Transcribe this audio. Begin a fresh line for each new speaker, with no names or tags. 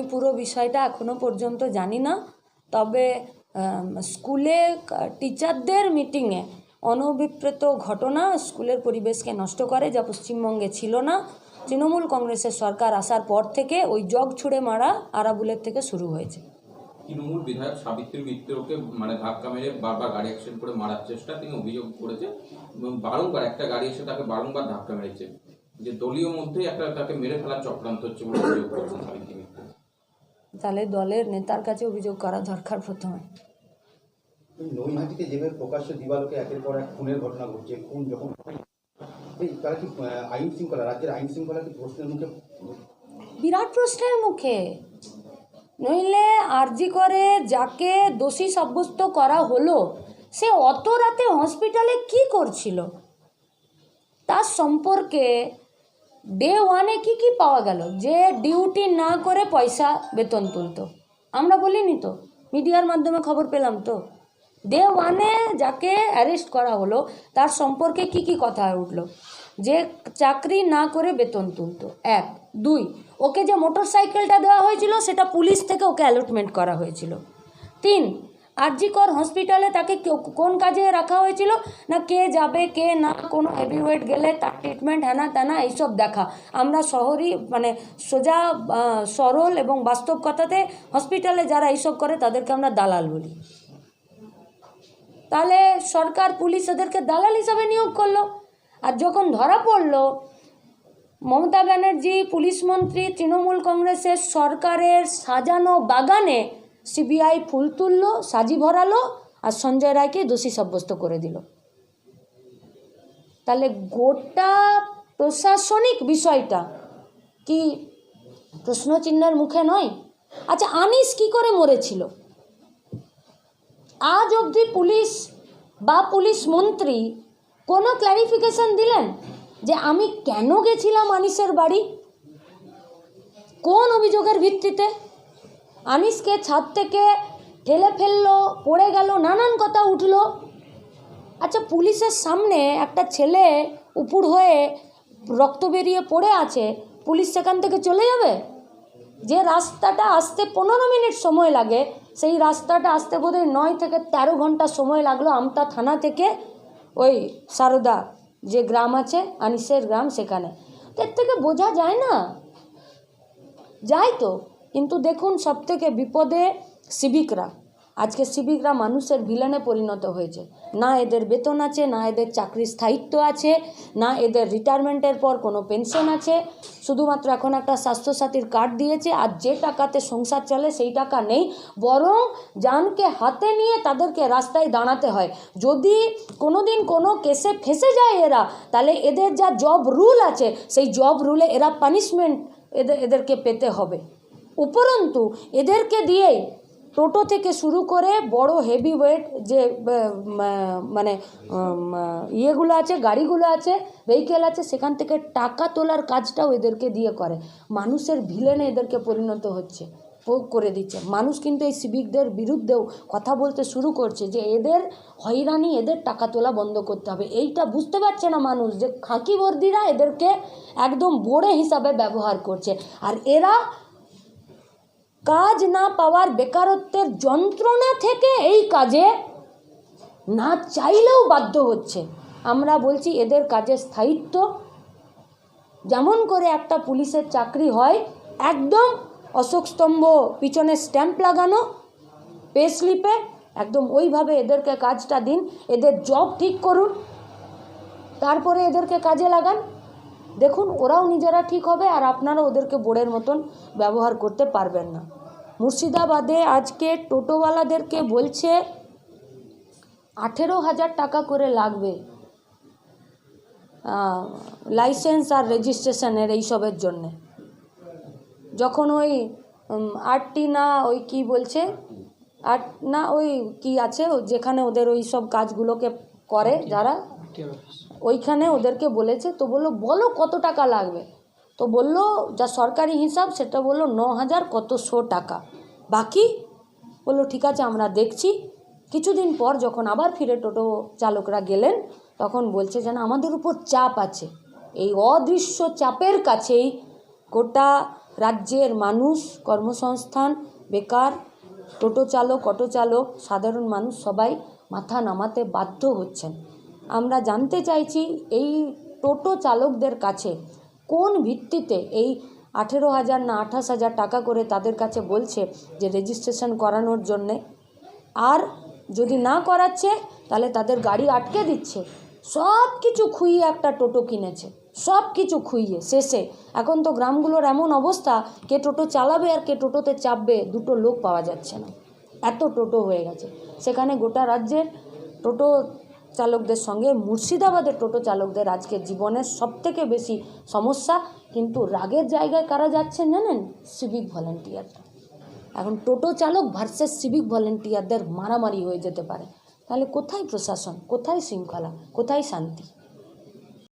আমি পুরো বিষয়টা এখনও পর্যন্ত জানি না। তবে স্কুলে টিচারদের মিটিংয়ে অনভিপ্রেত ঘটনা স্কুলের পরিবেশকে নষ্ট করে, যা পশ্চিমবঙ্গে ছিল না। তৃণমূল কংগ্রেসের সরকার আসার পর থেকে ওই জগ ছুঁড়ে মারা আরাবুলের থেকে শুরু হয়েছে।
তৃণমূল বিধায়ক সাবিত্রী মিত্রকে মানে ধাক্কা মেরে বারবার গাড়ি অ্যাক্সিডেন্ট করে মারার চেষ্টা তিনি অভিযোগ করেছে এবং বারংবার একটা গাড়ি এসে তাকে বারংবার ধাক্কা মেরেছে। যে দলীয় মধ্যেই একটা তাকে মেরে ফেলার চক্রান্ত হচ্ছে বলে অভিযোগ করছেন সাবিত্রী মিত্র।
তাহলে দলের নেতার কাছে অভিযোগ করা দরকার প্রথমে।
নৈহাটিতে যেভাবে প্রকাশ্য দিবালোকে একের পর এক খুনের ঘটনা ঘটছে খুন যখন তারা কি আইন শৃঙ্খলা রাজ্যের আইন শৃঙ্খলা কি প্রশ্নের মুখে?
বিরাট প্রশ্নের মুখে। নইলে আরজি করে যাকে দোষী সাব্যস্ত করা হলো সে অত রাতে হসপিটালে কি করছিল? তার সম্পর্কে ডে ওয়ানে কি কি পাওয়া গেল? যে ডিউটি না করে পয়সা বেতন তুলতো। আমরা বলিনি তো। মিডিয়ার মাধ্যমে খবর পেলাম তো। ডে ওয়ানে যাকে অ্যারেস্ট করা হলো, তার সম্পর্কে কি কি কথা উঠল? যে চাকরি না করে বেতন তুলতো। এক। দুই। ওকে যে মোটর সাইকেলটা দেওয়া হয়েছিল, সেটা পুলিশ থেকে ওকে অ্যালটমেন্ট করা হয়েছিল। তিন। আরজিকর হসপিটালে তাকে কোন কাজে রাখা হয়েছিল? না কে যাবে, কে না, কোনো হেভিওয়েট গেলে তার ট্রিটমেন্ট হ্যানা ত্যানা এইসব দেখা। আমরা শহরই মানে সোজা সরল এবং বাস্তব কথাতে হসপিটালে যারা এইসব করে তাদেরকে আমরা দালাল বলি। তাহলে সরকার, পুলিশ ওদেরকে দালাল হিসাবে নিয়োগ করল। আর যখন ধরা পড়ল, মমতা ব্যানার্জি, পুলিশ মন্ত্রী, তৃণমূল কংগ্রেসের সরকারের সাজানো বাগানে সিবিআই ফুল তুললো, সাজি ভরালো আর সঞ্জয় রায়কে দোষী সাব্যস্ত করে দিল। তাহলে গোটা প্রশাসনিক বিষয়টা কি প্রশ্নচিহ্নের মুখে নয়? আচ্ছা আনিস কি করে মরেছিল? আজ অবধি পুলিশ বা পুলিশ মন্ত্রী কোনো ক্ল্যারিফিকেশন দিলেন যে আমি কেন গেছিলাম আনিসের বাড়ি? কোন অভিযোগের ভিত্তিতে? আনিসকে ছাদ থেকে ঠেলে ফেলল, পড়ে গেল, নানান কথা উঠল। আচ্ছা পুলিশের সামনে একটা ছেলে উপুর হয়ে রক্ত বেরিয়ে পড়ে আছে, পুলিশ সেখান থেকে চলে যাবে? যে রাস্তাটা আসতে পনেরো মিনিট সময় লাগে, সেই রাস্তাটা আসতে বোধহয় নয় থেকে তেরো ঘণ্টা সময় লাগল আমতা থানা থেকে ওই সারদা যে গ্রাম আছে, আনিসের গ্রাম সেখানে। এর থেকে বোঝা যায় না। যাই তো। কিন্তু দেখুন সব থেকে বিপদে সিভিকরা আজকে সিভিকরা মানুষের ভিলেনে পরিণত হয়েছে। না এদের বেতন আছে, না এদের চাকরির স্থায়িত্ব আছে, না এদের রিটায়ারমেন্টের পর কোনো পেনশন আছে। শুধুমাত্র এখন একটা স্বাস্থ্যসাথীর কার্ড দিয়েছে আর যে টাকাতে সংসার চলে সেই টাকা নেই। বরং জানকে হাতে নিয়ে তাদেরকে রাস্তায় দাঁড়াতে হয়। যদি কোনো দিন কোনো কেসে ফেসে যায় এরা, তাহলে এদের যা জব রুল আছে, সেই জব রুলে এরা পানিশমেন্ট এদের এদেরকে পেতে হবে। উপরন্তু এদেরকে দিয়েই টোটো থেকে শুরু করে বড় হেভি ওয়েট যে মানে ইয়েগুলো আছে, গাড়িগুলো আছে ভেহিকেল আছে, সেখান থেকে টাকা তোলার কাজটাও এদেরকে দিয়ে করে। মানুষের ভিলেনে এদেরকে পরিণত হচ্ছে করে দিচ্ছে। মানুষ কিন্তু এই সিভিকদের বিরুদ্ধেও কথা বলতে শুরু করছে যে এদের হয়রানি, এদের টাকা তোলা বন্ধ করতে হবে। এইটা বুঝতে পারছে না মানুষ যে খাঁকি বর্দিরা এদেরকে একদম বোড়ে হিসাবে ব্যবহার করছে। আর এরা কাজ না পাওয়ার বেকারত্বের যন্ত্রণা থেকে এই কাজে না চাইলেও বাধ্য হচ্ছে। আমরা বলছি এদের কাজের স্থায়িত্ব। যেমন করে একটা পুলিশের চাকরি হয়, একদম অশোক স্তম্ভ পিছনে স্ট্যাম্প লাগানো পে স্লিপে, একদম ওইভাবে এদেরকে কাজটা দিন, এদের জব ঠিক করুন, তারপরে এদেরকে কাজে লাগান। দেখুন, ওরাও নিজেরা ঠিক হবে আর আপনারা ওদেরকে বোর্ডের মতন ব্যবহার করতে পারবেন না। মুর্শিদাবাদে আজকে টোটোওয়ালাদেরকে বলছে, আঠেরো হাজার টাকা করে লাগবে লাইসেন্স আর রেজিস্ট্রেশনের এইসবের জন্যে। যখন ওই আটটি না ওই কি বলছে আট না ওই কি আছে, যেখানে ওদের ওই সব কাজগুলোকে করে যারা ওইখানে ওদেরকে বলেছে তো বলল বলো কত টাকা লাগবে? তো বলল যা সরকারি হিসাব সেটা বলল ন হাজার কতশো টাকা। বাকি? বলল ঠিক আছে আমরা দেখছি। কিছুদিন পর যখন আবার ফিরে টোটো চালকরা গেলেন তখন বলছে যেন আমাদের উপর চাপ আছে। এই অদৃশ্য চাপের কাছেই গোটা রাজ্যের মানুষ কর্মসংস্থান বেকার টোটো চালক অটো চালক সাধারণ মানুষ সবাই মাথা নামাতে বাধ্য হচ্ছেন। আমরা জানতে চাইছি এই টোটো চালকদের কাছে কোন ভিত্তিতে এই আঠেরো হাজার না আঠাশ হাজার টাকা করে তাদের কাছে বলছে যে রেজিস্ট্রেশন করানোর জন্যে। আর যদি না করাচ্ছে, তাহলে তাদের গাড়ি আটকে দিচ্ছে। সব কিছু খুইয়ে একটা টোটো কিনেছে। সব কিছু খুইয়ে শেষে। এখন তো গ্রামগুলোর এমন অবস্থা, কে টোটো চালাবে আর কে টোটোতে চাপবে, দুটো লোক পাওয়া যাচ্ছে না। এত টোটো হয়ে গেছে। সেখানে গোটা রাজ্যের টোটো চালকদের সঙ্গে, মুর্শিদাবাদের টোটো চালকদের আজকে জীবনের সবথেকে বেশি সমস্যা। কিন্তু রাগের জায়গায় কারা যাচ্ছেন জানেন? সিভিক ভলেন্টিয়াররা এখন টোটো চালক ভার্সেস সিভিক ভলেন্টিয়ারদের মারামারি হয়ে যেতে পারে। তাহলে কোথায় প্রশাসন? কোথায় শৃঙ্খলা? কোথায় শান্তি?